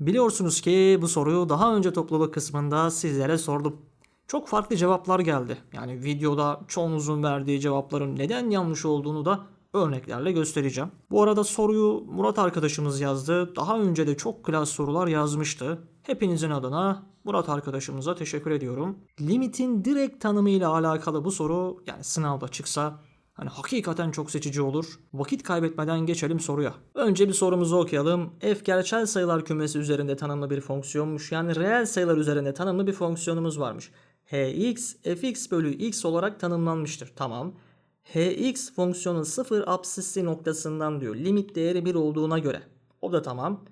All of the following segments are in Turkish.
Biliyorsunuz ki bu soruyu daha önce topluluk kısmında sizlere sordum. Çok farklı cevaplar geldi. Yani videoda çoğunuzun verdiği cevapların neden yanlış olduğunu da örneklerle göstereceğim. Bu arada soruyu Murat arkadaşımız yazdı. Daha önce de çok klas sorular yazmıştı. Hepinizin adına Murat arkadaşımıza teşekkür ediyorum. Limitin direkt tanımıyla alakalı bu soru yani sınavda çıksa Hani hakikaten çok seçici olur. Vakit kaybetmeden geçelim soruya. Önce bir sorumuzu okuyalım. F gerçel sayılar kümesi üzerinde tanımlı bir fonksiyonmuş. Yani reel sayılar üzerinde tanımlı bir fonksiyonumuz varmış. Hx, fx bölü x olarak tanımlanmıştır. Tamam. Hx fonksiyonun sıfır apsisli noktasından diyor. Limit değeri 1 olduğuna göre. O da tamam.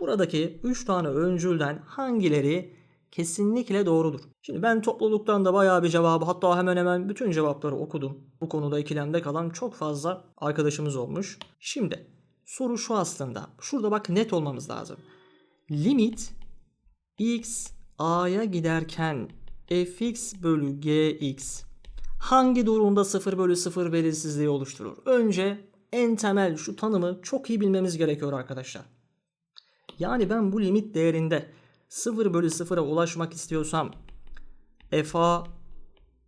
Buradaki 3 tane öncülden hangileri kesinlikle doğrudur. Şimdi ben topluluktan da bayağı bir cevabı hatta hemen hemen bütün cevapları okudum. Bu konuda ikilemde kalan çok fazla arkadaşımız olmuş. Şimdi soru şu aslında. Şurada bak net olmamız lazım. Limit x a'ya giderken fx bölü gx hangi durumda 0 bölü 0 belirsizliği oluşturur? Önce en temel şu tanımı çok iyi bilmemiz gerekiyor arkadaşlar. Yani ben bu limit değerinde 0 bölü 0'a ulaşmak istiyorsam FA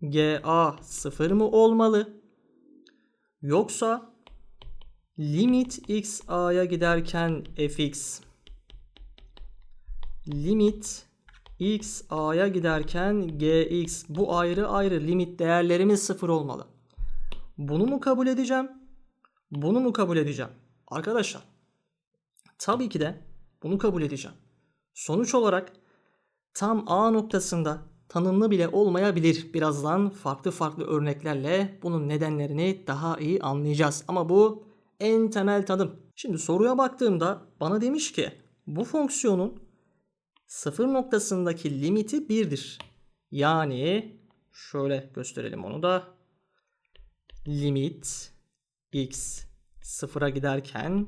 GA 0 mı olmalı? Yoksa limit x a'ya giderken fx limit x a'ya giderken gx bu ayrı ayrı limit değerlerimiz 0 olmalı. Bunu mu kabul edeceğim? Bunu mu kabul edeceğim? Arkadaşlar tabii ki de bunu kabul edeceğim. Sonuç olarak tam A noktasında tanımlı bile olmayabilir. Birazdan farklı farklı örneklerle bunun nedenlerini daha iyi anlayacağız. Ama bu en temel tanım. Şimdi soruya baktığımda bana demiş ki bu fonksiyonun sıfır noktasındaki limiti 1'dir. Yani şöyle gösterelim onu da. Limit x sıfıra giderken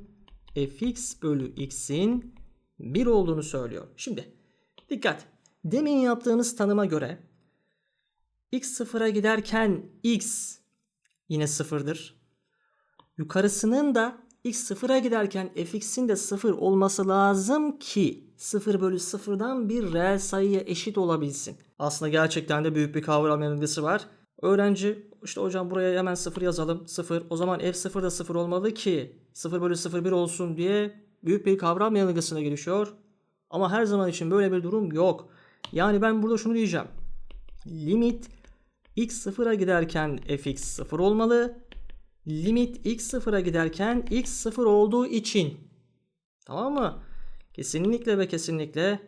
fx bölü x'in 1 olduğunu söylüyor. Şimdi dikkat. Demin yaptığımız tanıma göre x sıfıra giderken x yine sıfırdır. Yukarısının da x sıfıra giderken fx'in de sıfır olması lazım ki 0 bölü 0'dan bir reel sayıya eşit olabilsin. Aslında gerçekten de büyük bir kavram yanılgısı var. Öğrenci işte hocam buraya hemen 0 yazalım. 0. O zaman f0 da 0 olmalı ki 0 bölü 0 1 olsun diye büyük bir kavram yanılgısına girişiyor. Ama her zaman için böyle bir durum yok. Yani ben burada şunu diyeceğim. Limit x sıfıra giderken fx sıfır olmalı. Limit x sıfıra giderken x sıfır olduğu için. Tamam mı? Kesinlikle ve kesinlikle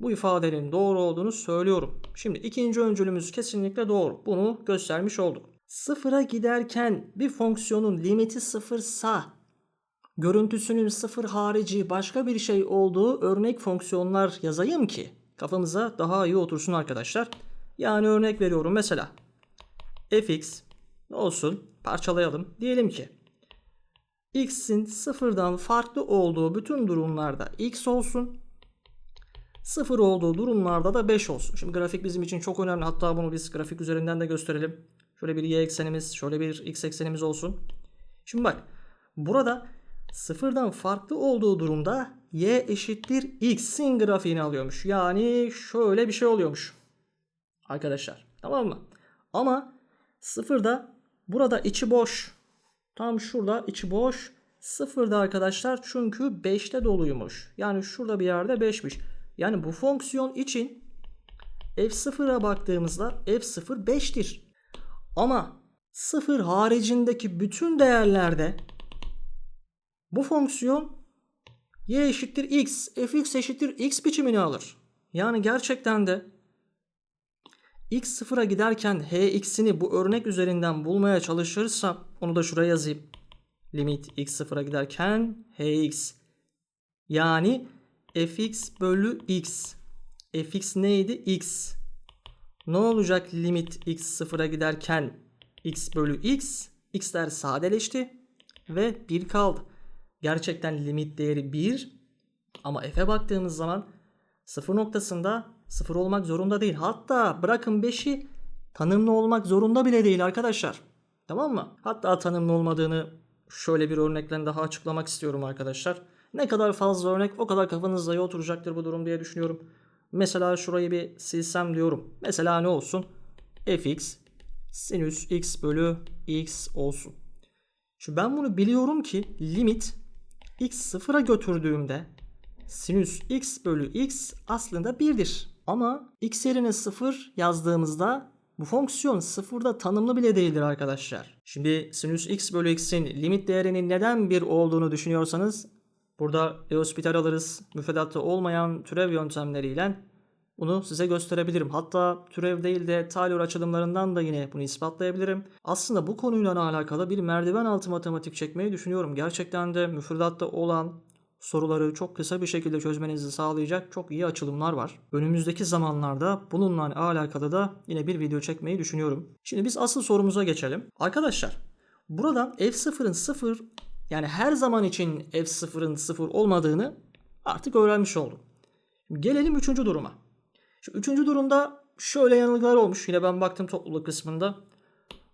bu ifadenin doğru olduğunu söylüyorum. Şimdi ikinci öncülümüz kesinlikle doğru. Bunu göstermiş olduk. Sıfıra giderken bir fonksiyonun limiti sıfırsa görüntüsünün sıfır harici başka bir şey olduğu örnek fonksiyonlar yazayım ki kafamıza daha iyi otursun arkadaşlar. Yani örnek veriyorum mesela fx ne olsun parçalayalım. Diyelim ki x'in sıfırdan farklı olduğu bütün durumlarda x olsun. Sıfır olduğu durumlarda da 5 olsun. Şimdi grafik bizim için çok önemli. Hatta bunu biz grafik üzerinden de gösterelim. Şöyle bir y eksenimiz, şöyle bir x eksenimiz olsun. Şimdi bak burada sıfırdan farklı olduğu durumda y eşittir x'in grafiğini alıyormuş. Yani şöyle bir şey oluyormuş. Arkadaşlar tamam mı? Ama sıfırda burada içi boş. Tam şurada içi boş. Sıfırda arkadaşlar çünkü 5'te doluymuş. Yani şurada bir yerde 5'miş. Yani bu fonksiyon için f0'a baktığımızda f0 5'tir. Ama 0 haricindeki bütün değerlerde bu fonksiyon y eşittir x, fx eşittir x biçimini alır. Yani gerçekten de x sıfıra giderken hx'ini bu örnek üzerinden bulmaya çalışırsam onu da şuraya yazayım. Limit x sıfıra giderken hx yani fx bölü x. fx neydi? x. Ne olacak limit x sıfıra giderken x bölü x? x'ler sadeleşti ve 1 kaldı. Gerçekten limit değeri 1 ama f'e baktığımız zaman 0 noktasında 0 olmak zorunda değil. Hatta bırakın 5'i tanımlı olmak zorunda bile değil arkadaşlar. Tamam mı? Hatta tanımlı olmadığını şöyle bir örnekle daha açıklamak istiyorum arkadaşlar. Ne kadar fazla örnek o kadar kafanızda iyi oturacaktır bu durum diye düşünüyorum. Mesela şurayı bir silsem diyorum. Mesela ne olsun? fx sinüs x bölü x olsun. Şimdi ben bunu biliyorum ki limit x sıfıra götürdüğümde sinüs x bölü x aslında 1'dir. Ama x yerine 0 yazdığımızda bu fonksiyon sıfırda tanımlı bile değildir arkadaşlar. Şimdi sinüs x bölü x'in limit değerinin neden 1 olduğunu düşünüyorsanız burada L'Hospital alırız. Müfredatta olmayan türev yöntemleriyle bunu size gösterebilirim. Hatta türev değil de Taylor açılımlarından da yine bunu ispatlayabilirim. Aslında bu konuyla alakalı bir merdiven altı matematik çekmeyi düşünüyorum. Gerçekten de müfredatta olan soruları çok kısa bir şekilde çözmenizi sağlayacak çok iyi açılımlar var. Önümüzdeki zamanlarda bununla alakalı da yine bir video çekmeyi düşünüyorum. Şimdi biz asıl sorumuza geçelim. Arkadaşlar buradan f0'ın 0 yani her zaman için f0'ın 0 olmadığını artık öğrenmiş oldum. Gelelim üçüncü duruma. Şu üçüncü durumda şöyle yanılgılar olmuş. Yine ben baktım topluluk kısmında.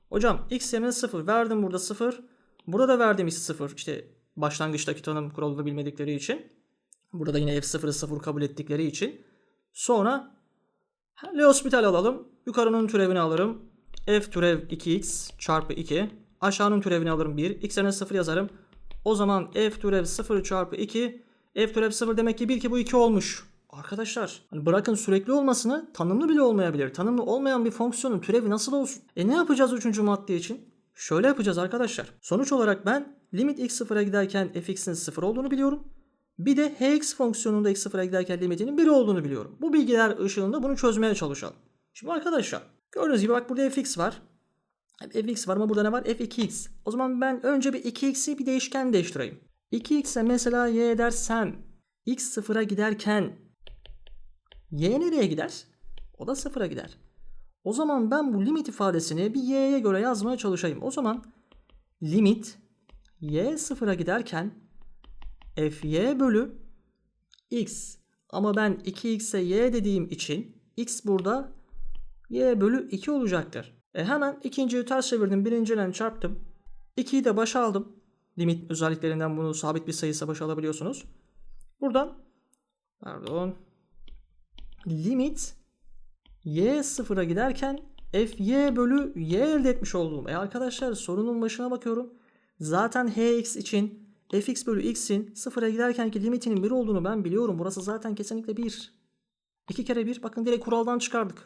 Hocam x yerine 0 verdim burada 0. Burada da verdim x 0. İşte başlangıçtaki tanım kuralını bilmedikleri için. Burada yine f0'ı 0 kabul ettikleri için. Sonra L'Hospital alalım. Yukarının türevini alırım. f türev 2x çarpı 2. Aşağının türevini alırım 1. x yerine 0 yazarım. O zaman f türev 0 çarpı 2. f türev 0 demek ki 1 ki bu 2 olmuş. Arkadaşlar hani bırakın sürekli olmasını tanımlı bile olmayabilir. Tanımlı olmayan bir fonksiyonun türevi nasıl olsun? E ne yapacağız üçüncü madde için? Şöyle yapacağız arkadaşlar. Sonuç olarak ben limit x sıfıra giderken fx'in sıfır olduğunu biliyorum. Bir de hx fonksiyonunda x sıfıra giderken limitinin 1 olduğunu biliyorum. Bu bilgiler ışığında bunu çözmeye çalışalım. Şimdi arkadaşlar gördüğünüz gibi bak burada fx var. fx var ama burada ne var? f2x. O zaman ben önce bir 2x'i bir değişken değiştireyim. 2x'e mesela y dersem x sıfıra giderken y nereye gider? O da sıfıra gider. O zaman ben bu limit ifadesini bir y'ye göre yazmaya çalışayım. O zaman limit y sıfıra giderken fy bölü x ama ben 2x'e y dediğim için x burada y bölü 2 olacaktır. E hemen ikinciyi ters çevirdim. Birinciyle çarptım. 2'yi de başa aldım. Limit özelliklerinden bunu sabit bir sayısa başa alabiliyorsunuz. Buradan pardon limit y sıfıra giderken fy bölü y elde etmiş olduğum. E arkadaşlar sorunun başına bakıyorum. Zaten hx için fx bölü x'in sıfıra giderkenki limitinin 1 olduğunu ben biliyorum. Burası zaten kesinlikle 1. 2 kere 1 bakın direkt kuraldan çıkardık.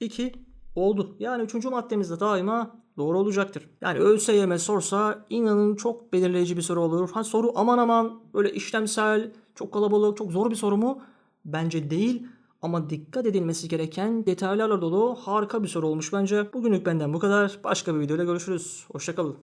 2 oldu. Yani 3. maddemizde daima doğru olacaktır. Yani ÖSYM sorsa inanın çok belirleyici bir soru olur. Ha soru aman aman böyle işlemsel, çok kalabalık, çok zor bir soru mu? Bence değil. Ama dikkat edilmesi gereken detaylarla dolu harika bir soru olmuş bence. Bugünlük benden bu kadar. Başka bir videoda görüşürüz. Hoşçakalın.